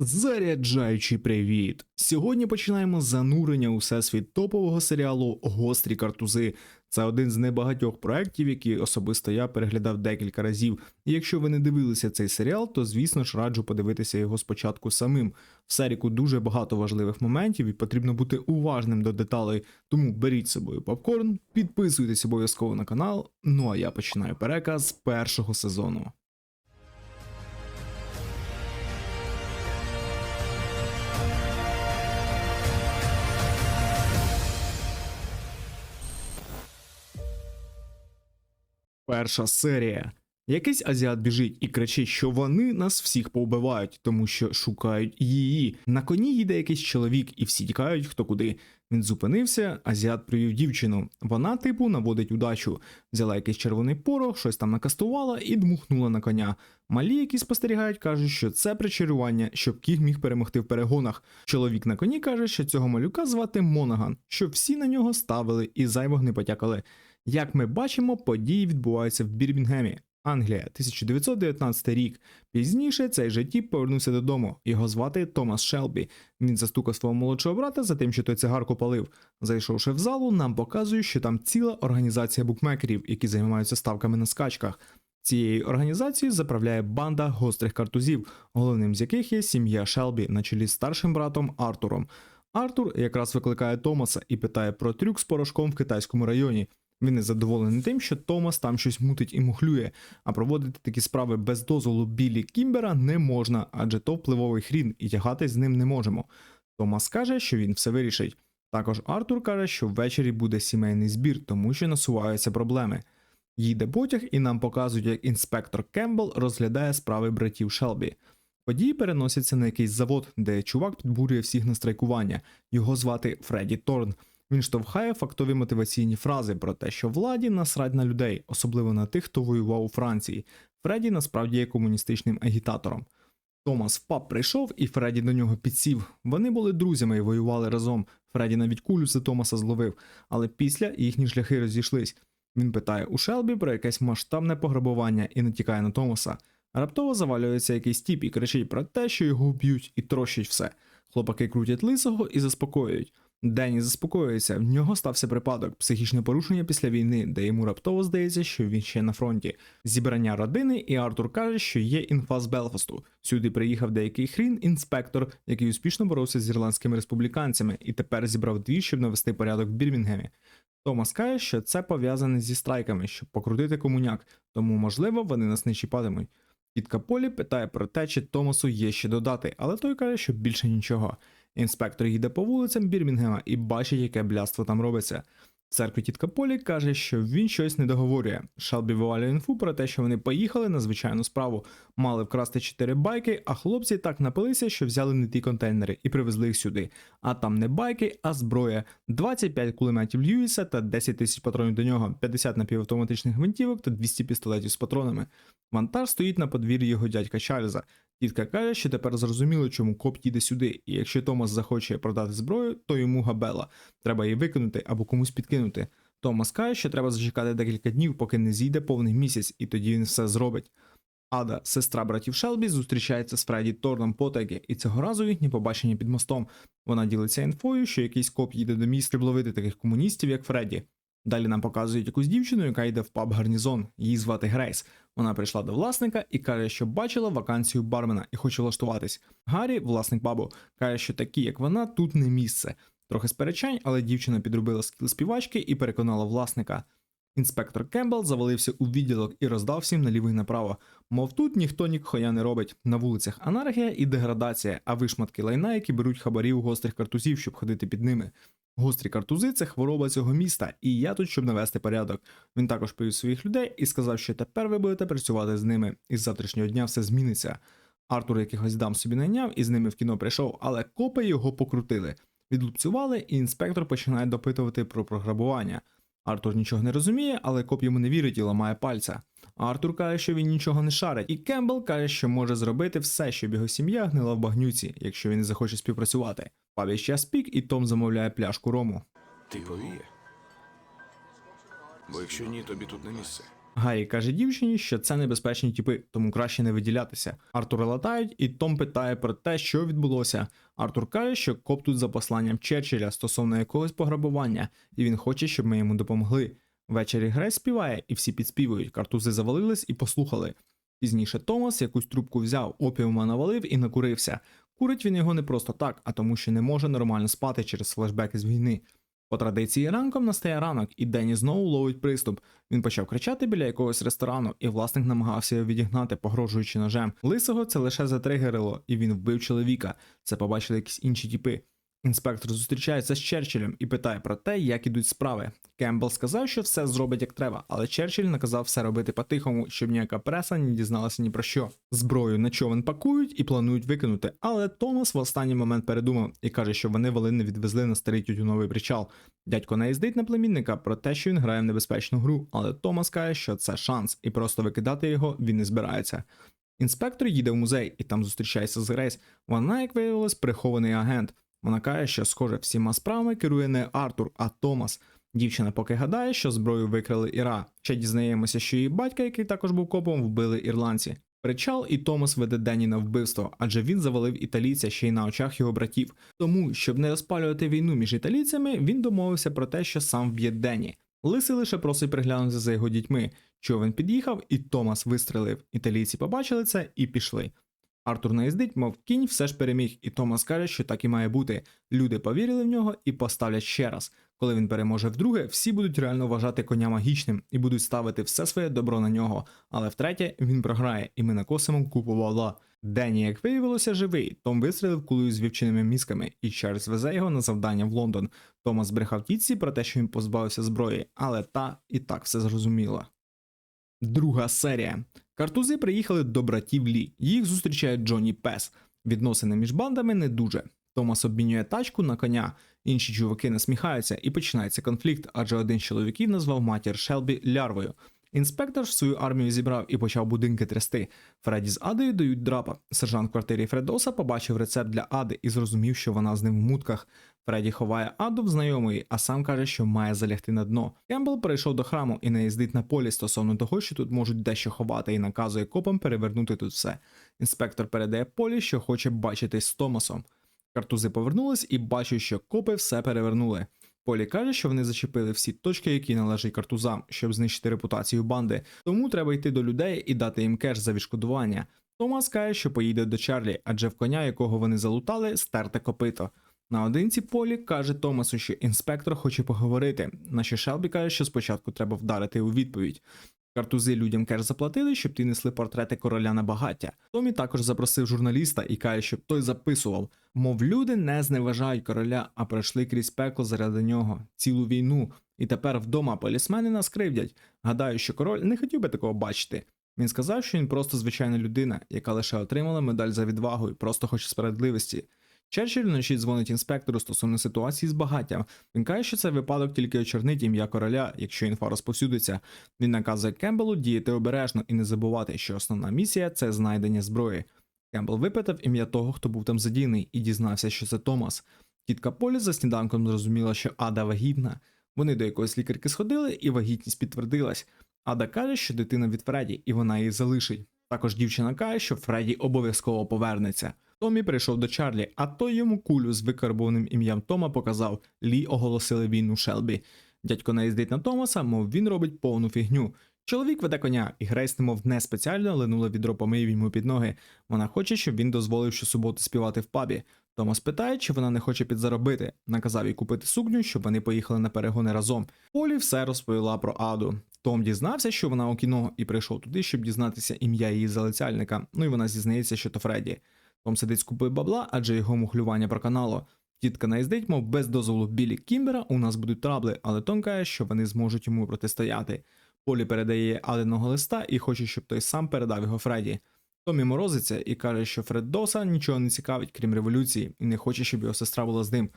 Заряджаючий привіт! Сьогодні починаємо занурення у всесвіт топового серіалу Гострі картузи. Це один з небагатьох проєктів, які особисто я переглядав декілька разів. І якщо ви не дивилися цей серіал, то звісно ж раджу подивитися його спочатку самим. В серіку дуже багато важливих моментів і потрібно бути уважним до деталей. Тому беріть з собою попкорн, підписуйтесь обов'язково на канал. Ну а я починаю переказ першого сезону. Перша серія. Якийсь азіат біжить і кричить, що вони нас всіх повбивають, тому що шукають її. На коні їде якийсь чоловік, і всі тікають хто куди. Він зупинився, азіат привів дівчину. Вона, типу, наводить удачу. Взяла якийсь червоний порох, щось там накастувала і дмухнула на коня. Малі, які спостерігають, кажуть, що це причарування, щоб кіг міг перемогти в перегонах. Чоловік на коні каже, що цього малюка звати Монаган, щоб всі на нього ставили і зайвого не потякали. Як ми бачимо, події відбуваються в Бірмінгемі, Англія, 1919 рік. Пізніше цей же тіп повернувся додому. Його звати Томас Шелбі. Він застукав свого молодшого брата за тим, що той цигарку палив. Зайшовши в залу, нам показують, що там ціла організація букмекерів, які займаються ставками на скачках. Цією організацією заправляє банда гострих картузів, головним з яких є сім'я Шелбі на чолі з старшим братом Артуром. Артур якраз викликає Томаса і питає про трюк з порошком в китайському районі. Він не задоволений тим, що Томас там щось мутить і мухлює, а проводити такі справи без дозволу Біллі Кімбера не можна, адже то впливовий хрін і тягатись з ним не можемо. Томас каже, що він все вирішить. Також Артур каже, що ввечері буде сімейний збір, тому що насуваються проблеми. Їде потяг і нам показують, як інспектор Кембл розглядає справи братів Шелбі. Події переносяться на якийсь завод, де чувак підбурює всіх на страйкування. Його звати Фредді Торн. Він штовхає фактові мотиваційні фрази про те, що владі насрать на людей, особливо на тих, хто воював у Франції. Фредді насправді є комуністичним агітатором. Томас в паб прийшов, і Фредді до нього підсів. Вони були друзями і воювали разом. Фредді навіть кулю за Томаса зловив, але після їхні шляхи розійшлись. Він питає у Шелбі про якесь масштабне пограбування і натякає на Томаса. Раптово завалюється якийсь тіп і кричить про те, що його вб'ють, і трощить все. Хлопаки крутять лисого і заспокоюють. Денні заспокоюється, в нього стався припадок, психічне порушення після війни, де йому раптово здається, що він ще на фронті. Зібрання родини, і Артур каже, що є інфа з Белфасту. Сюди приїхав деякий хрін, інспектор, який успішно боровся з ірландськими республіканцями, і тепер зібрав дві, щоб навести порядок в Бірмінгемі. Томас каже, що це пов'язане зі страйками, щоб покрутити комуняк, тому можливо вони нас не чіпатимуть. Тітка Полі питає про те, чи Томасу є ще додати, але той каже, що більше нічого. Інспектор їде по вулицям Бірмінгема і бачить, яке бляство там робиться. В церкві тітка Полі каже, що він щось не договорює. Шелбі вивалює інфу про те, що вони поїхали на звичайну справу, мали вкрасти 4 байки, а хлопці так напилися, що взяли не ті контейнери і привезли їх сюди. А там не байки, а зброя: 25 кулеметів Льюіса та 10 тисяч патронів до нього, 50 напівавтоматичних гвинтівок та 200 пістолетів з патронами. Вантаж стоїть на подвір'ї його дядька Чарльза. Тітка каже, що тепер зрозуміло, чому коп їде сюди, і якщо Томас захоче продати зброю, то йому габела. Треба її викинути або комусь підкинути. Томас каже, що треба зачекати декілька днів, поки не зійде повний місяць, і тоді він все зробить. Ада, сестра братів Шелбі, зустрічається з Фредді Торном потайки, і цього разу їхнє побачення під мостом. Вона ділиться інфою, що якийсь коп їде до міста, щоб ловити таких комуністів, як Фредді. Далі нам показують якусь дівчину, яка йде в паб гарнізон. Її звати Грейс. Вона прийшла до власника і каже, що бачила вакансію бармена і хоче влаштуватись. Гаррі, власник пабу, каже, що такі, як вона, тут не місце. Трохи сперечань, але дівчина підробила скіл співачки і переконала власника. Інспектор Кембл завалився у відділок і роздав всім наліво й направо. Мов тут ніхто ні хоя не робить. На вулицях анархія і деградація, а вишматки лайна, які беруть хабарі у гострих картузів, щоб ходити під ними. Гострі картузи це хвороба цього міста, і я тут, щоб навести порядок. Він також повів своїх людей і сказав, що тепер ви будете працювати з ними, і з завтрашнього дня все зміниться. Артур якихось дам собі найняв і з ними в кіно прийшов, але копи його покрутили. Відлупцювали, і інспектор починає допитувати про програбування. Артур нічого не розуміє, але коп йому не вірить і ламає пальця. Артур каже, що він нічого не шарить, і Кембл каже, що може зробити все, щоб його сім'я гнила в багнюці, якщо він не захоче співпрацювати. Паві час пік, і Том замовляє пляшку рому. Ти повіє? Бо якщо ні, тобі тут не місце. Гаррі каже дівчині, що це небезпечні тіпи, тому краще не виділятися. Артура латають, і Том питає про те, що відбулося. Артур каже, що коп тут за посланням Черчилля стосовно якогось пограбування, і він хоче, щоб ми йому допомогли. Ввечері Грейс співає, і всі підспівують. Картузи завалились і послухали. Пізніше Томас якусь трубку взяв, опіума навалив і накурився. Курить він його не просто так, а тому, що не може нормально спати через флешбеки з війни. По традиції ранком настає ранок, і Денні знову ловить приступ. Він почав кричати біля якогось ресторану, і власник намагався його відігнати, погрожуючи ножем. Лисого це лише затригерило, і він вбив чоловіка. Це побачили якісь інші тіпи. Інспектор зустрічається з Черчиллем і питає про те, як ідуть справи. Кембл сказав, що все зробить як треба, але Черчилль наказав все робити по-тихому, щоб ніяка преса не дізналася ні про що. Зброю на човен пакують і планують викинути, але Томас в останній момент передумав і каже, що вони волини відвезли на старий тютюновий причал. Дядько наїздить на племінника про те, що він грає в небезпечну гру, але Томас каже, що це шанс, і просто викидати його він не збирається. Інспектор їде в музей і там зустрічається з Грейс. Вона, як виявилось, прихований агент. Вона каже, що схоже всіма справами керує не Артур, а Томас. Дівчина поки гадає, що зброю викрали Іра. Ще дізнаємося, що її батька, який також був копом, вбили ірландці. Причал і Томас веде Денні на вбивство, адже він завалив італійця ще й на очах його братів. Тому, щоб не розпалювати війну між італійцями, він домовився про те, що сам вб'є Денні. Лисий лише просить приглянути за його дітьми. Човен під'їхав, і Томас вистрелив. Італійці побачили це і пішли. Артур наїздить, мов кінь все ж переміг, і Томас каже, що так і має бути. Люди повірили в нього і поставлять ще раз. Коли він переможе вдруге, всі будуть реально вважати коня магічним і будуть ставити все своє добро на нього. Але втретє він програє, і ми накосимо купу вала. Денні, як виявилося, живий. Том вистрелив кулею з вівчиними мізками, і Чарльз везе його на завдання в Лондон. Томас збрехав тітці про те, що він позбавився зброї, але та і так все зрозуміла. Друга серія. Картузи приїхали до братів Лі. Їх зустрічає Джонні Пес. Відносини між бандами не дуже. Томас обмінює тачку на коня. Інші чуваки насміхаються і починається конфлікт, адже один з чоловіків назвав матір Шелбі лярвою. Інспектор свою армію зібрав і почав будинки трясти. Фредді з Адою дають драпа. Сержант в квартирі Фредоса побачив рецепт для Ади і зрозумів, що вона з ним в мутках. Фредді ховає Аду в знайомої, а сам каже, що має залягти на дно. Кембл перейшов до храму і не їздить на полі стосовно того, що тут можуть дещо ховати, і наказує копам перевернути тут все. Інспектор передає полі, що хоче бачитись з Томасом. Картузи повернулись і бачать, що копи все перевернули. Полі каже, що вони зачепили всі точки, які належать картузам, щоб знищити репутацію банди. Тому треба йти до людей і дати їм кеш за відшкодування. Томас каже, що поїде до Чарлі, адже в коня, якого вони залутали, стерте копито. Наодинці Полі каже Томасу, що інспектор хоче поговорити. На Шелбі каже, що спочатку треба вдарити у відповідь. Картузи людям кеш заплатили, щоб ті несли портрети короля на багаття. Томі також запросив журналіста і каже, щоб той записував. Мов люди не зневажають короля, а пройшли крізь пекло заради нього, цілу війну, і тепер вдома полісмени нас кривдять. Гадаю, що король не хотів би такого бачити. Він сказав, що він просто звичайна людина, яка лише отримала медаль за відвагу і просто хоче справедливості. Черчилль вночі дзвонить інспектору стосовно ситуації з багаттям. Він каже, що це випадок тільки очорнить ім'я короля, якщо інфа розповсюдиться. Він наказує Кембелу діяти обережно і не забувати, що основна місія це знайдення зброї. Кембл випитав ім'я того, хто був там задійний, і дізнався, що це Томас. Тітка Полі за сніданком зрозуміла, що Ада вагітна. Вони до якоїсь лікарки сходили, і вагітність підтвердилась. Ада каже, що дитина від Фредді, і вона її залишить. Також дівчина каже, що Фредді обов'язково повернеться. Томі прийшов до Чарлі, а той йому кулю з викарбованим ім'ям Тома показав. Лі оголосили війну Шелбі. Дядько наїздить на Томаса, мов він робить повну фігню. Чоловік веде коня, і Грейс, немов не спеціально линула відро помиїв йому під ноги. Вона хоче, щоб він дозволив щосуботи співати в пабі. Томас питає, чи вона не хоче підзаробити. Наказав їй купити сукню, щоб вони поїхали на перегони разом. Полі все розповіла про Аду. Том дізнався, що вона у кіно, і прийшов туди, щоб дізнатися ім'я її залицяльника. Ну і вона зізнається, що то Фредді. Том сидить з купою бабла, адже його мухлювання проканало. Тітка наїздить, мов без дозволу Білі Кімбера у нас будуть трабли, але Том каже, що вони зможуть йому протистояти. Полі передає Аленого листа і хоче, щоб той сам передав його Фредді. Томі морозиться і каже, що Фред Доса нічого не цікавить, крім революції, і не хоче, щоб його сестра була з ним.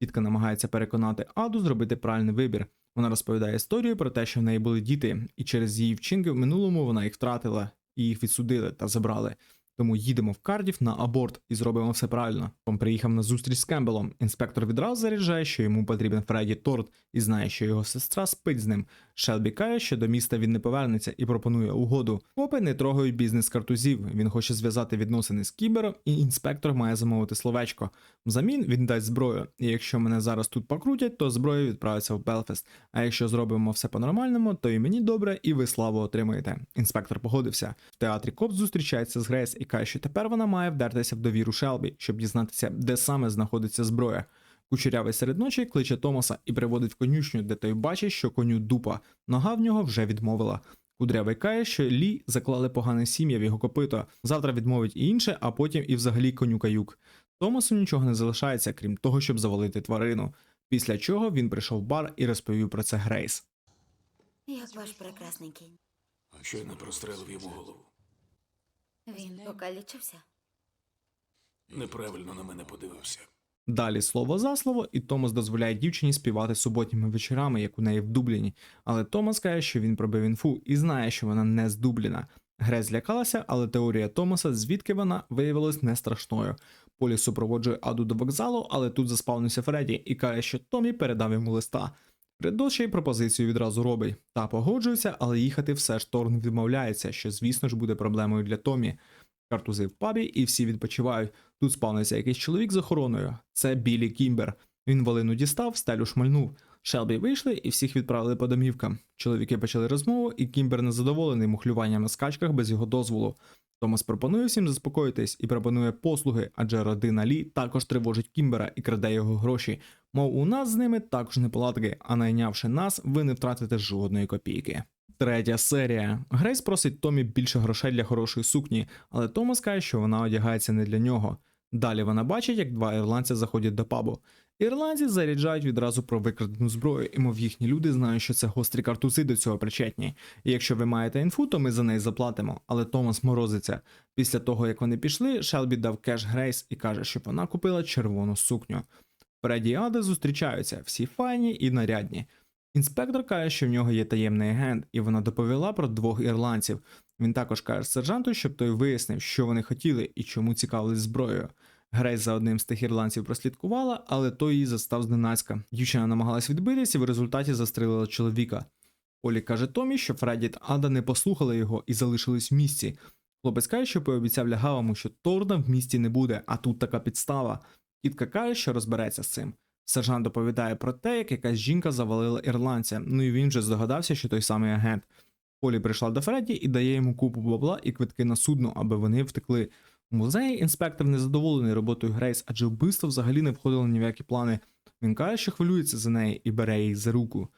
Тітка намагається переконати Аду зробити правильний вибір. Вона розповідає історію про те, що в неї були діти, і через її вчинки в минулому вона їх втратила, і їх відсудили та забрали. Тому їдемо в Кардів на аборт і зробимо все правильно. Том приїхав на зустріч з Кембелом. Інспектор відразу заряджає, що йому потрібен Фредді Торт і знає, що його сестра спить з ним. Шелбі каже, що до міста він не повернеться і пропонує угоду. Копи не трогають бізнес картузів. Він хоче зв'язати відносини з кібером, і інспектор має замовити словечко. Взамін він дасть зброю. І якщо мене зараз тут покрутять, то зброя відправиться в Белфест. А якщо зробимо все по-нормальному, то і мені добре, і ви славу отримаєте. Інспектор погодився. В театрі Коп зустрічається з Грейс і каже, що тепер вона має вдертися в довіру Шелбі, щоб дізнатися, де саме знаходиться зброя. Кучерявий серед ночі кличе Томаса і приводить в конюшню, де той бачить, що коню дупа. Нога в нього вже відмовила. Кудрявий каже, що Лі заклали погане сім'я в його копито. Завтра відмовить і інше, а потім і взагалі коню каюк. Томасу нічого не залишається, крім того, щоб завалити тварину. Після чого він прийшов в бар і розповів про це Грейс. Як ваш прекрасний кінь? Щойно прострелив йому голову. Він покалічився. Неправильно на мене подивився. Далі слово за слово, і Томас дозволяє дівчині співати суботніми вечорами, як у неї в Дубліні. Але Томас каже, що він пробив інфу і знає, що вона не з Дубліна. Грес злякалася, але теорія Томаса, звідки вона виявилась не страшною. Полі супроводжує Аду до вокзалу, але тут заспавнився Фредді і каже, що Томі передав йому листа. Фредо й пропозицію відразу робить. Та погоджується, але їхати все ж Торн відмовляється, що, звісно ж, буде проблемою для Томі. Картузи в пабі і всі відпочивають. Тут спавниться якийсь чоловік з охороною. Це Білі Кімбер. Він волину дістав, стелю шмальнув. Шелбі вийшли і всіх відправили по домівкам. Чоловіки почали розмову, і Кімбер незадоволений мухлюванням на скачках без його дозволу. Томас пропонує всім заспокоїтись і пропонує послуги, адже родина Лі також тривожить Кімбера і краде його гроші. Мов у нас з ними також неполадки, а найнявши нас, ви не втратите жодної копійки. Третя серія. Грейс просить Томі більше грошей для хорошої сукні, але Томас каже, що вона одягається не для нього. Далі вона бачить, як два ірландця заходять до пабу. Ірландці заряджають відразу про викрадену зброю, і мов їхні люди знають, що це гострі картузи до цього причетні. І якщо ви маєте інфу, то ми за неї заплатимо. Але Томас морозиться. Після того, як вони пішли, Шелбі дав кеш Грейс і каже, щоб вона купила червону сукню. Фредді і Ада зустрічаються, всі файні і нарядні. Інспектор каже, що в нього є таємний агент, і вона доповіла про двох ірландців. Він також каже сержанту, щоб той вияснив, що вони хотіли і чому цікавились зброєю. Грейс за одним з тих ірландців прослідкувала, але той її застав зненацька. Дівчина намагалась відбитись і в результаті застрелила чоловіка. Олі каже Томі, що Фредді та Ада не послухали його і залишились в місті. Хлопець каже, що пообіцяв лягавому, що Торна в місті не буде, а тут така підстава. Тітка каже, що розбереться з цим. Сержант доповідає про те, як якась жінка завалила ірландця, ну і він вже здогадався, що той самий агент. Полі прийшла до Фредді і дає йому купу бабла і квитки на судно, аби вони втекли. В музеї інспектор незадоволений роботою Грейс, адже вбивство взагалі не входило ні в які плани. Він каже, що хвилюється за неї і бере її за руку.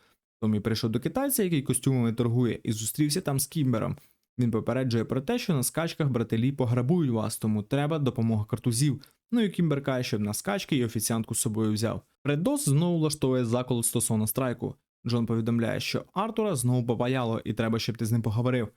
Томі прийшов до китайця, який костюмами торгує, і зустрівся там з Кімбером. Він попереджує про те, що на скачках брателі пограбують вас, тому треба допомога картузів. Ну і Кімбер каже, щоб на скачки і офіціантку з собою взяв. Фреддос знову влаштовує заколот стосовно страйку. Джон повідомляє, що Артура знову побаяло, і треба, щоб ти з ним поговорив.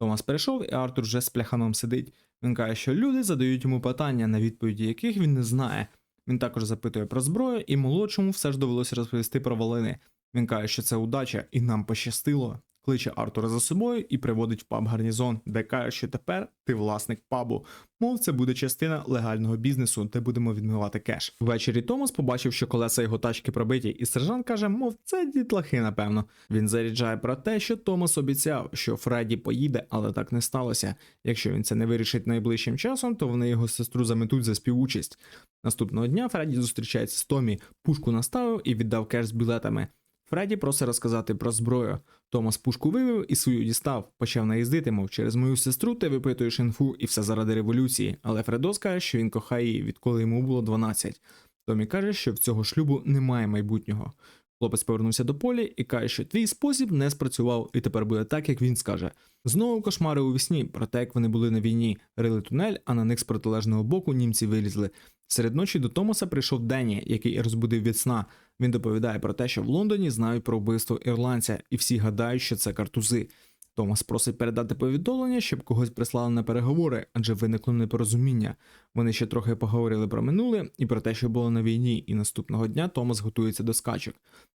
Томас прийшов, і Артур вже з пляханом сидить. Він каже, що люди задають йому питання, на відповіді яких він не знає. Він також запитує про зброю, і молодшому все ж довелося розповісти про волини. Він каже, що це удача, і нам пощастило. Кличе Артура за собою і приводить в паб гарнізон, де каже, що тепер ти власник пабу. Мов це буде частина легального бізнесу, де будемо відмивати кеш. Ввечері Томас побачив, що колеса його тачки пробиті, і сержант каже, мов це дітлахи, напевно. Він заряджає про те, що Томас обіцяв, що Фредді поїде, але так не сталося. Якщо він це не вирішить найближчим часом, то вони його сестру заметуть за співучасть. Наступного дня Фредді зустрічається з Томі, пушку наставив і віддав кеш з білетами. Фредді просить розказати про зброю. Томас пушку вивів і свою дістав, почав наїздити, мов через мою сестру ти випитуєш інфу і все заради революції. Але Фредос каже, що він кохає її, відколи йому було 12. Томі каже, що в цього шлюбу немає майбутнього. Хлопець повернувся до полі і каже, що твій спосіб не спрацював, і тепер буде так, як він скаже. Знову кошмари у вісні про те, як вони були на війні, рили тунель, а на них з протилежного боку німці вилізли. Серед ночі до Томаса прийшов Денні, який розбудив від сна. Він доповідає про те, що в Лондоні знають про вбивство ірландця, і всі гадають, що це картузи. Томас просить передати повідомлення, щоб когось прислали на переговори, адже виникло непорозуміння. Вони ще трохи поговорили про минуле і про те, що було на війні, і наступного дня Томас готується до скачок.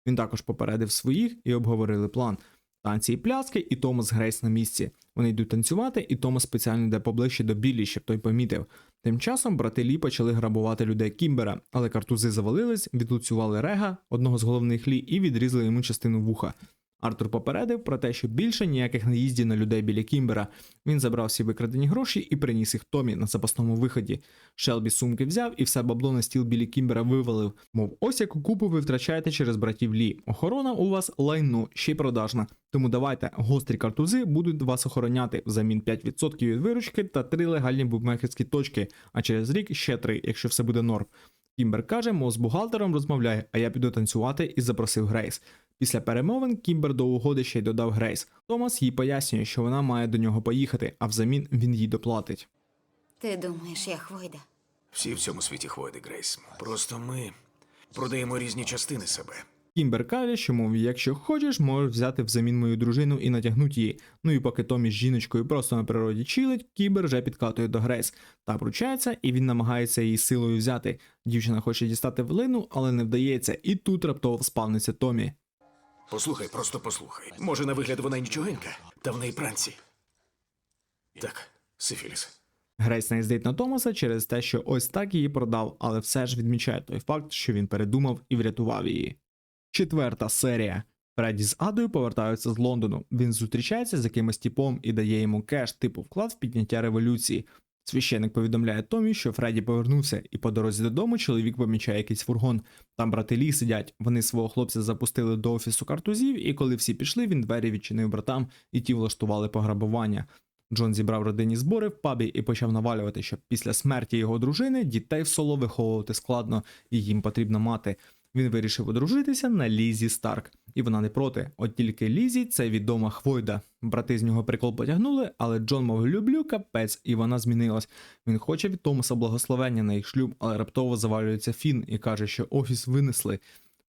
Він також попередив своїх і обговорили план. Танці і пляски, і Томас Грейс на місці. Вони йдуть танцювати, і Томас спеціально йде поближче до Біллі, щоб той помітив. Тим часом брати Лі почали грабувати людей Кімбера, але картузи завалились, відлуцювали рега, одного з головних лі, і відрізали йому частину вуха. Артур попередив про те, що більше ніяких наїздів на людей біля Кімбера. Він забрав всі викрадені гроші і приніс їх Томі на запасному виході. Шелбі сумки взяв і все бабло на стіл біля Кімбера вивалив. Мов ось яку купу ви втрачаєте через братів Лі. Охорона у вас лайно, ще й продажна. Тому давайте гострі картузи будуть вас охороняти взамін 5% від виручки та 3 легальні букмекерські точки, а через рік ще 3, якщо все буде норм. Кімбер каже, мов з бухгалтером розмовляє, а я піду танцювати і запросив Грейс. Після перемовин Кімбер до угоди ще й додав Грейс. Томас їй пояснює, що вона має до нього поїхати, а взамін він їй доплатить. Ти думаєш, я хвойда? Всі в цьому світі хвойди, Грейс. Просто ми продаємо різні частини себе. Кімбер каже, що мов, якщо хочеш, можеш взяти взамін мою дружину і натягнути її. Ну і поки Томі з жіночкою просто на природі чилить, Кімбер вже підкатує до Грейс та вручається, і він намагається її силою взяти. Дівчина хоче дістати влину, але не вдається, і тут раптово спавниться Томі. Послухай, просто послухай. Може, на вигляд вона й нічогенька, та в неї пранці. Так, сифіліс. Грейс наїздить на Томаса через те, що ось так її продав, але все ж відмічає той факт, що він передумав і врятував її. Четверта серія. Фредді з Адою повертаються з Лондону. Він зустрічається з якимось типом і дає йому кеш, типу вклад в підняття революції. Священник повідомляє Томі, що Фредді повернувся, і по дорозі додому чоловік помічає якийсь фургон. Там брати Лі сидять. Вони свого хлопця запустили до офісу картузів, і коли всі пішли, він двері відчинив братам, і ті влаштували пограбування. Джон зібрав родинні збори в пабі і почав навалювати, що після смерті його дружини дітей в соло виховувати складно і їм потрібна мати. Він вирішив одружитися на Лізі Старк, і вона не проти. От тільки Лізі це відома хвойда. Брати з нього прикол потягнули, але Джон мов люблю капець, і вона змінилась. Він хоче від Томаса благословення на їх шлюб, але раптово завалюється Фін і каже, що офіс винесли.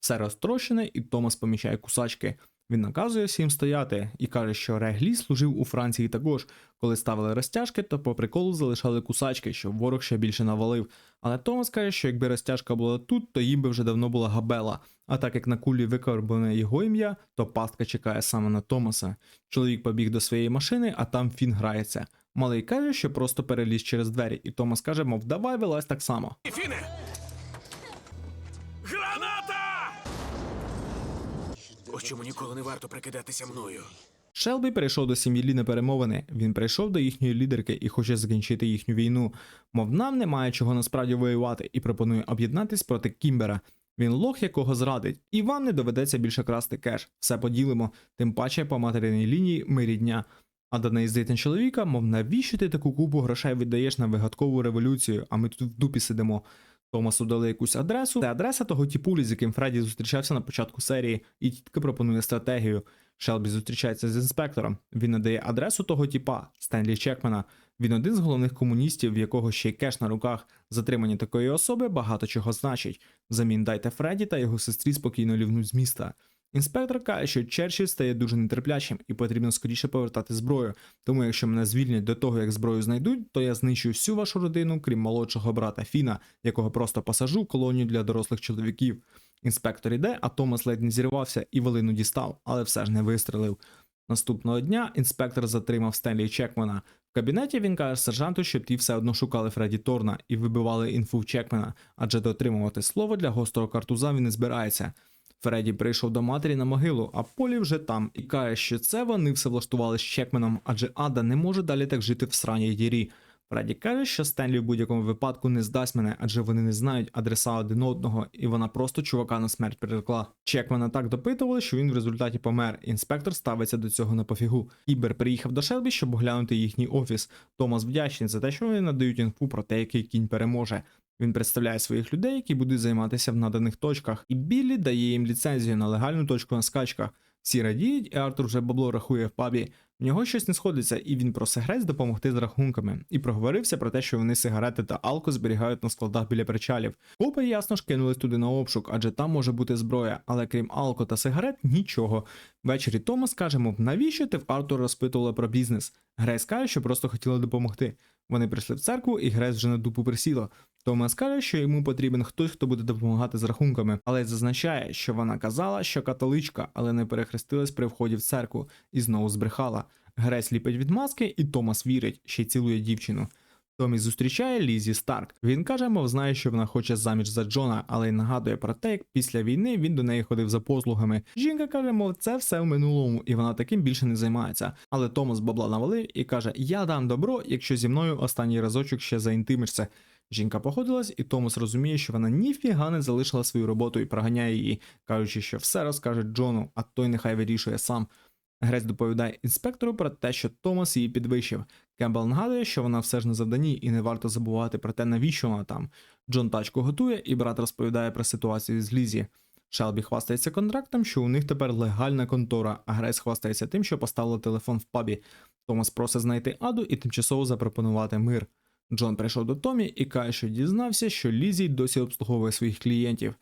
Все розтрощене, і Томас помічає кусачки. Він наказує всім стояти і каже, що Реглі служив у Франції також. Коли ставили розтяжки, то по приколу залишали кусачки, щоб ворог ще більше навалив. Але Томас каже, що якби розтяжка була тут, то їм би вже давно була габела. А так як на кулі викарбане його ім'я, то пастка чекає саме на Томаса. Чоловік побіг до своєї машини, а там Фін грається. Малий каже, що просто переліз через двері, і Томас каже, мов давай вилазь так само. Фіне! Ось чому ніколи не варто прикидатися мною. Шелбі перейшов до сім'ї Лі на перемовини. Він прийшов до їхньої лідерки і хоче закінчити їхню війну. Мов нам немає чого насправді воювати, і пропонує об'єднатись проти Кімбера. Він лох, якого зрадить, і вам не доведеться більше красти кеш. Все поділимо, тим паче по материнній лінії ми рідня. А до неї здатен чоловіка, мов навіщо ти таку купу грошей віддаєш на вигадкову революцію, а ми тут в дупі сидимо. Томасу дали якусь адресу. Це адреса того тіпулі, з яким Фредді зустрічався на початку серії, і тітка пропонує стратегію. Шелбі зустрічається з інспектором. Він надає адресу того тіпа Стенлі Чекмена. Він один з головних комуністів, в якого ще й кеш на руках. Затримання такої особи багато чого значить. Замін дайте Фредді та його сестрі спокійно лівнуть з міста. Інспектор каже, що Черчилль стає дуже нетерплячим і потрібно скоріше повертати зброю. Тому, якщо мене звільнять до того, як зброю знайдуть, то я знищу всю вашу родину, крім молодшого брата Фіна, якого просто посажу в колонію для дорослих чоловіків. Інспектор іде, а Томас ледь не зірвався і волину дістав, але все ж не вистрелив. Наступного дня інспектор затримав Стенлі Чекмена. В кабінеті він каже сержанту, щоб ті все одно шукали Фредді Торна і вибивали інфу в Чекмена, адже дотримувати слово для гострого картуза він не збирається. Фредді прийшов до матері на могилу, а Полі вже там і каже, що це вони все влаштували з Чекменом, адже Ада не може далі так жити в сраній дірі. Фредді каже, що Стенлі в будь-якому випадку не здасть мене, адже вони не знають адреса один одного, і вона просто чувака на смерть прирекла. Чекмена так допитували, що він в результаті помер. Інспектор ставиться до цього на пофігу. Ібер приїхав до Шелбі, щоб оглянути їхній офіс. Томас вдячний за те, що вони надають інфу про те, який кінь переможе. Він представляє своїх людей, які будуть займатися в наданих точках, і Біллі дає їм ліцензію на легальну точку на скачках. Всі радіють, і Артур вже бабло рахує в пабі. В нього щось не сходиться, і він просить Грець допомогти з рахунками. І проговорився про те, що вони сигарети та алко зберігають на складах біля причалів. Копи ясно ж кинулись туди на обшук, адже там може бути зброя, але крім алко та сигарет нічого. Ввечері Томас каже, мов, навіщо ти в Артур розпитувала про бізнес? Грейс каже, що просто хотіла допомогти. Вони прийшли в церкву, і Грейс вже на дупу присіла. Томас каже, що йому потрібен хтось, хто буде допомагати з рахунками, але зазначає, що вона казала, що католичка, але не перехрестилась при вході в церкву і знову збрехала. Грейс ліпить від маски, і Томас вірить, ще й цілує дівчину. Томі зустрічає Лізі Старк. Він каже, мов знає, що вона хоче заміж за Джона, але й нагадує про те, як після війни він до неї ходив за послугами. Жінка каже, мов це все в минулому, і вона таким більше не займається. Але Томас бабла навалив і каже: Я дам добро, якщо зі мною останній разочок ще заінтимишся. Жінка походилась, і Томас розуміє, що вона ніфіга не залишила свою роботу і проганяє її, кажучи, що все розкаже Джону, а той нехай вирішує сам. Грець доповідає інспектору про те, що Томас її підвищив. Кембл нагадує, що вона все ж на завданні і не варто забувати про те, навіщо вона там. Джон тачку готує, і брат розповідає про ситуацію з Лізі. Шелбі хвастається контрактом, що у них тепер легальна контора, а Грейс хвастається тим, що поставила телефон в пабі. Томас просить знайти Аду і тимчасово запропонувати мир. Джон прийшов до Томі і каже, що дізнався, що Лізі досі обслуговує своїх клієнтів.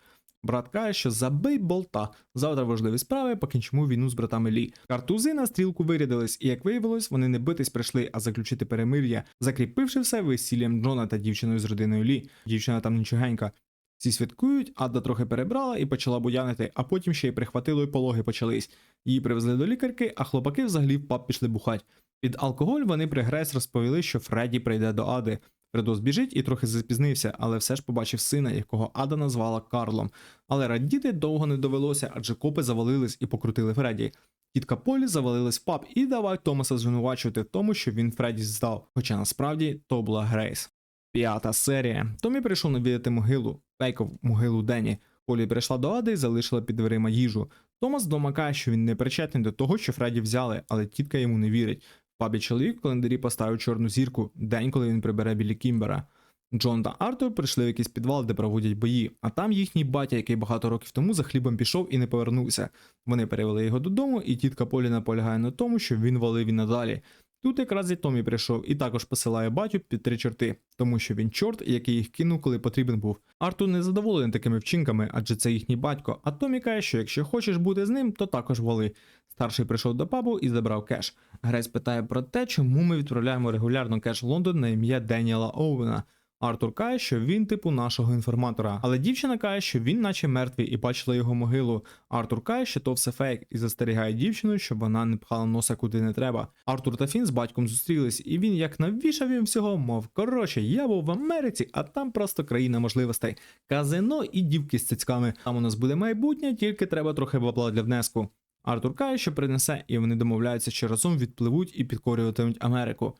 Брат каже, що забий болта. Завтра важливі справи, покінчимо війну з братами Лі. Картузи на стрілку вирядились, і як виявилось, вони не битись прийшли, а заключити перемир'я, закріпивши все весіллям Джона та дівчиною з родиною Лі. Дівчина там нічогенька. Всі святкують, Ада трохи перебрала і почала буянити, а потім ще й прихватило і пологи почались. Її привезли до лікарки, а хлопаки взагалі в паб пішли бухать. Під алкоголь вони при Грейс розповіли, що Фредді прийде до Ади. Фредос біжить і трохи запізнився, але все ж побачив сина, якого Ада назвала Карлом. Але радіти довго не довелося, адже копи завалились і покрутили Фредді. Тітка Полі завалилась в паб і давай Томаса звинувачувати в тому, що він Фредді здав, хоча насправді то була Грейс. П'ята серія. Томі прийшов навідати могилу, Пейков могилу Дені. Полі прийшла до Ади і залишила під дверима їжу. Томас домакає, що він не причетний до того, що Фредді взяли, але тітка йому не вірить. Пабі чоловік в календарі поставив чорну зірку, день, коли він прибере білі Кімбера. Джон та Артур прийшли в якийсь підвал, де проводять бої, а там їхній батя, який багато років тому за хлібом пішов і не повернувся. Вони перевели його додому, і тітка Полі наполягає на тому, що він валив і надалі. Тут якраз і Томі прийшов і також посилає батю під три чорти, тому що він чорт, який їх кинув, коли потрібен був. Артур не задоволений такими вчинками, адже це їхній батько. А Томі каже, що якщо хочеш бути з ним, то також вали. Старший прийшов до пабу і забрав кеш. Грець питає про те, чому ми відправляємо регулярно кеш в Лондон на ім'я Деніела Оуена. Артур каже, що він типу нашого інформатора, але дівчина каже, що він наче мертвий і бачила його могилу. Артур каже, що то все фейк, і застерігає дівчину, щоб вона не пхала носа куди не треба. Артур та Фін з батьком зустрілись, і він як навішав їм всього, мов коротше, я був в Америці, а там просто країна можливостей. Казино і дівки з цицьками. Там у нас буде майбутнє, тільки треба трохи бабла для внеску. Артур каже, що принесе, і вони домовляються, що разом відпливуть і підкорюватимуть Америку.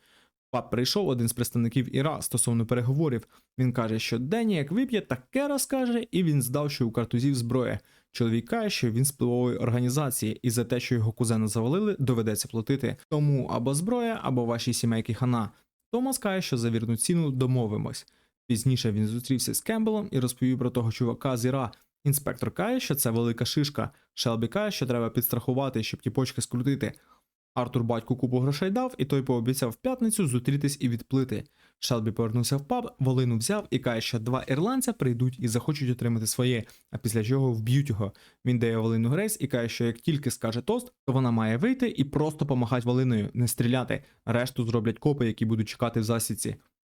Пап прийшов один з представників Іра стосовно переговорів. Він каже, що Дені як вип'є, таке розкаже, і він здав, що у картузів зброя. Чоловік каже, що він з впливової організації, і за те, що його кузена завалили, доведеться платити. Тому або зброя, або ваші сімейки хана. Томас каже, що за вірну ціну домовимось. Пізніше він зустрівся з Кембелом і розповів про того чувака з Іра. Інспектор каже, що це велика шишка. Шелбі каже, що треба підстрахувати, щоб ті почки скрутити. Артур батьку купу грошей дав, і той пообіцяв в п'ятницю зустрітись і відплити. Шелбі повернувся в паб, волину взяв і каже, що два ірландця прийдуть і захочуть отримати своє, а після чого вб'ють його. Він дає волину Грейс і каже, що як тільки скаже тост, то вона має вийти і просто помахати волиною, не стріляти. Решту зроблять копи, які будуть чекати в засідці.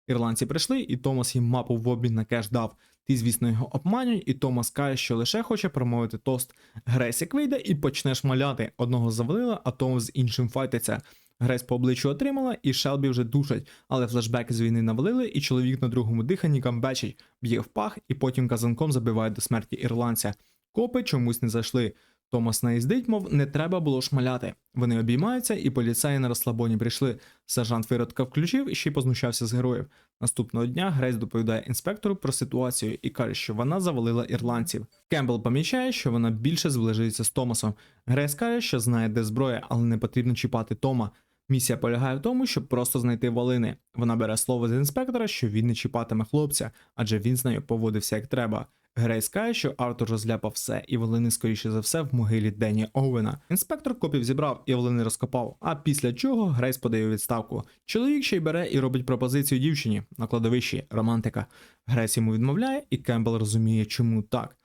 Ірландці прийшли, і Томас їм мапу в обмін на кеш дав. Ті, звісно, його обманюють, і Томас каже, що лише хоче промовити тост. Грейс як вийде і почне шмаляти. Одного завалила, а Томас з іншим файтиться. Грейс по обличчю отримала, і Шелбі вже душать, але флешбеки з війни навалили, і чоловік на другому диханні камбечить, б'є в пах і потім казанком забиває до смерті ірландця. Копи чомусь не зайшли. Томас наїздить, мов не треба було шмаляти. Вони обіймаються, і поліцаї на розслабоні прийшли. Сержант виродка включив і ще й познущався з героїв. Наступного дня Грейс доповідає інспектору про ситуацію і каже, що вона завалила ірландців. Кембл помічає, що вона більше зближується з Томасом. Грейс каже, що знає, де зброя, але не потрібно чіпати Тома. Місія полягає в тому, щоб просто знайти валини. Вона бере слово з інспектора, що він не чіпатиме хлопця, адже він з нею поводився як треба. Грейс каже, що Артур розляпав все, і волини, скоріше за все, в могилі Дені Оуена. Інспектор копів зібрав і волини розкопав. А після чого Грейс подає відставку. Чоловік ще й бере і робить пропозицію дівчині на кладовищі, романтика. Грейс йому відмовляє, і Кембл розуміє, чому так.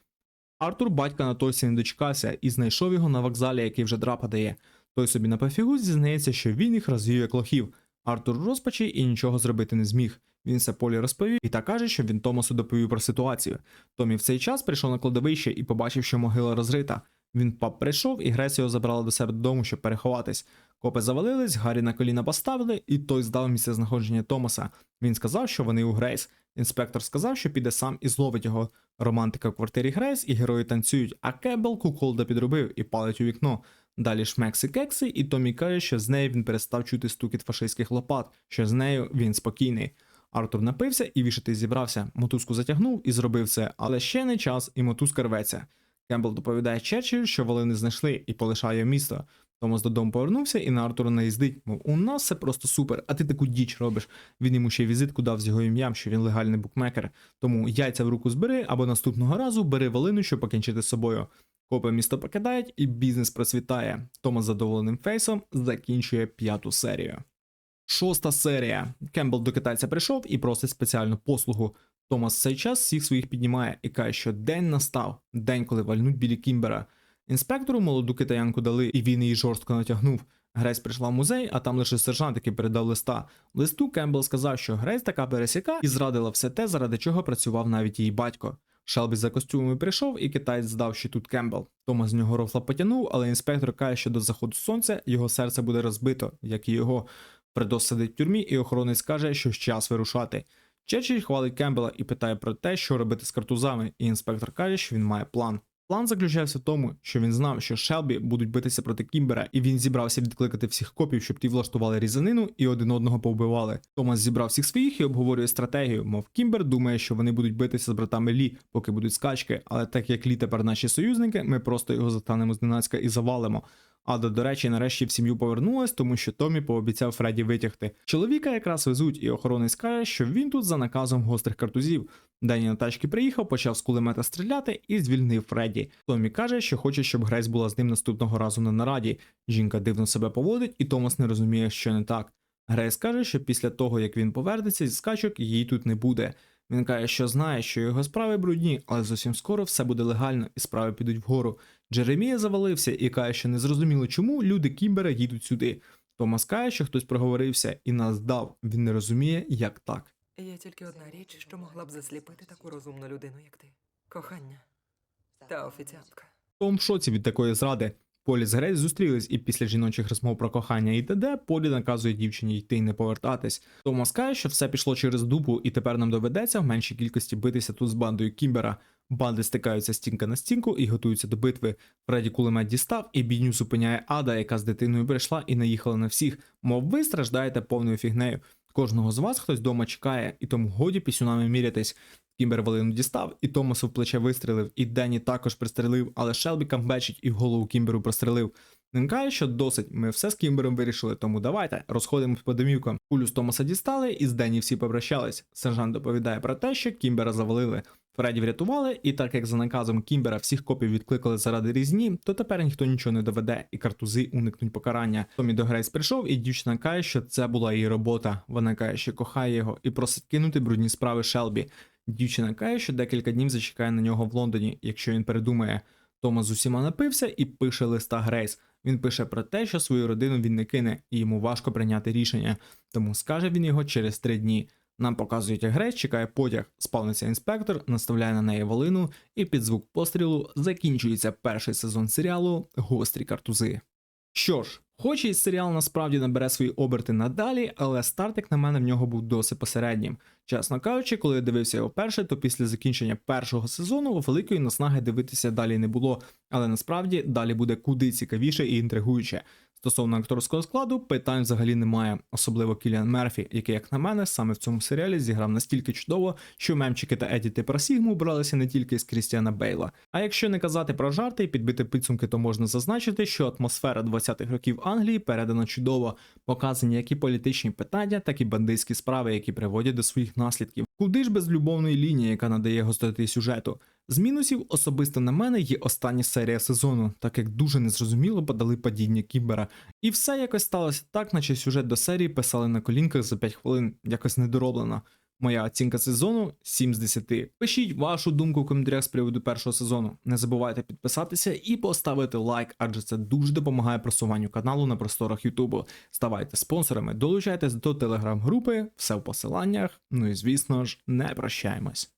Артур батька на Тойсі не дочекався і знайшов його на вокзалі, який вже драпа дає. Той собі на пофігу зізнається, що він їх розвів як лохів. Артур розпачі і нічого зробити не зміг. Він все полі розповів і та каже, що він Томасу доповів про ситуацію. Томі в цей час прийшов на кладовище і побачив, що могила розрита. Він в паб прийшов, і Гресі його забрала до себе додому, щоб переховатись. Копи завалились, Гаррі на коліна поставили, і той здав місце знаходження Томаса. Він сказав, що вони у Грейс. Інспектор сказав, що піде сам і зловить його. Романтика в квартирі Грейс і герої танцюють, а Кебл куколда підробив і палить у вікно. Далі шмекси кекси, і Томі каже, що з нею він перестав чути стукіт фашистських лопат, що з нею він спокійний. Артур напився і вішати зібрався. Мотузку затягнув і зробив це, але ще не час, і мотузка рветься. Кембл доповідає Черчиллю, що волини знайшли і полишає місто. Томас додому повернувся і на Артура наїздить. Мов, у нас все просто супер, а ти таку діч робиш. Він йому ще візитку дав з його ім'ям, що він легальний букмекер. Тому яйця в руку збери або наступного разу бери волину, щоб покінчити з собою. Копи місто покидають і бізнес процвітає. Томас задоволеним фейсом закінчує п'яту серію. Шоста серія. Кембл до китайця прийшов і просить спеціальну послугу. Томас цей час всіх своїх піднімає і каже, що день настав, день, коли вальнуть білі Кімбера. Інспектору молоду китаянку дали, і він її жорстко натягнув. Грейс прийшла в музей, а там лише сержант, який передав листа. Листу Кембл сказав, що Грейс така пересіка і зрадила все те, заради чого працював навіть її батько. Шелбі за костюмами прийшов, і китаєць здав, що тут Кембл. Томас з нього рофла потягнув, але інспектор каже, що до заходу сонця його серце буде розбито, як і його. Фредос сидить в тюрмі, і охоронець каже, що час вирушати. Черчилль хвалить Кембела і питає про те, що робити з картузами, і інспектор каже, що він має план. План заключався в тому, що він знав, що Шелбі будуть битися проти Кімбера, і він зібрався відкликати всіх копів, щоб ті влаштували різанину і один одного повбивали. Томас зібрав всіх своїх і обговорює стратегію. Мов Кімбер думає, що вони будуть битися з братами Лі, поки будуть скачки. Але так як Лі тепер наші союзники, ми просто його застанемо зненацька і завалимо. Ада, до речі, нарешті в сім'ю повернулась, тому що Томі пообіцяв Фредді витягти. Чоловіка якраз везуть, і охоронець каже, що він тут за наказом гострих картузів. Дані на тачки приїхав, почав з кулемета стріляти і звільнив Фредді. Томі каже, що хоче, щоб Грейс була з ним наступного разу на нараді. Жінка дивно себе поводить, і Томас не розуміє, що не так. Грейс каже, що після того, як він повернеться зі скачок, її тут не буде. Він каже, що знає, що його справи брудні, але зовсім скоро все буде легально і справи підуть вгору. Джеремія завалився і каже, що незрозуміло, чому люди Кімбера їдуть сюди. Томас каже, що хтось проговорився і нас дав. Він не розуміє, як так. Є тільки одна річ, що могла б засліпити таку розумну людину, як ти. Кохання. Та офіціантка. Том в шоці від такої зради. Полі з Грейс зустрілись, і після жіночих розмов про кохання і т.д. Полі наказує дівчині йти і не повертатись. Томас каже, що все пішло через дупу, і тепер нам доведеться в меншій кількості битися тут з бандою Кімбера. Банди стикаються стінка на стінку і готуються до битви. Фредді кулемет дістав, і бідню зупиняє Ада, яка з дитиною прийшла і наїхала на всіх. Мов ви страждаєте повною фігнею. Кожного з вас хтось вдома чекає, і тому годі пісюнами мірятись. Кімбер Валину дістав, і Томасу в плече вистрелив, і Денні також пристрелив, але Шелбі камбечить і в голову Кімберу прострелив. Він каже, що досить, ми все з Кімбером вирішили, тому давайте розходимось по домівкам. Кулю з Томаса дістали, і з Денні всі попрощались. Сержант доповідає про те, що Кімбера завалили. Фредді врятували, і так як за наказом Кімбера всіх копів відкликали заради різні, то тепер ніхто нічого не доведе, і картузи уникнуть покарання. Томі до Грейс прийшов, і дівчина каже, що це була її робота. Вона каже, що кохає його, і просить кинути брудні справи Шелбі. Дівчина каже, що декілька днів зачекає на нього в Лондоні, якщо він передумає. Томас з усіма напився і пише листа Грейс. Він пише про те, що свою родину він не кине, і йому важко прийняти рішення, тому скаже він його через три дні. Нам показують, Грейс чекає потяг, спавниться інспектор, наставляє на неї волину, і під звук пострілу закінчується перший сезон серіалу Гострі картузи. Що ж, хоч і серіал насправді набере свої оберти надалі, але старт, як на мене, в нього був досить посереднім. Чесно кажучи, коли я дивився його перше, то після закінчення першого сезону великої наснаги дивитися далі не було, але насправді далі буде куди цікавіше і інтригуюче. Стосовно акторського складу, питань взагалі немає, особливо Кіліан Мерфі, який, як на мене, саме в цьому серіалі зіграв настільки чудово, що мемчики та едіти про Сігму бралися не тільки з Крістіана Бейла. А якщо не казати про жарти і підбити підсумки, то можна зазначити, що атмосфера 20-х років Англії передана чудово, показані як і політичні питання, так і бандитські справи, які приводять до своїх наслідків. Куди ж без любовної лінії, яка надає гостроти сюжету? З мінусів особисто на мене є остання серія сезону, так як дуже незрозуміло подали падіння Кібера. І все якось сталося так, наче сюжет до серії писали на колінках за 5 хвилин, якось недороблено. Моя оцінка сезону 7 з 10. Пишіть вашу думку в коментарях з приводу першого сезону. Не забувайте підписатися і поставити лайк, адже це дуже допомагає просуванню каналу на просторах Ютубу. Ставайте спонсорами, долучайтесь до телеграм-групи, все в посиланнях. Ну і звісно ж, не прощаємось.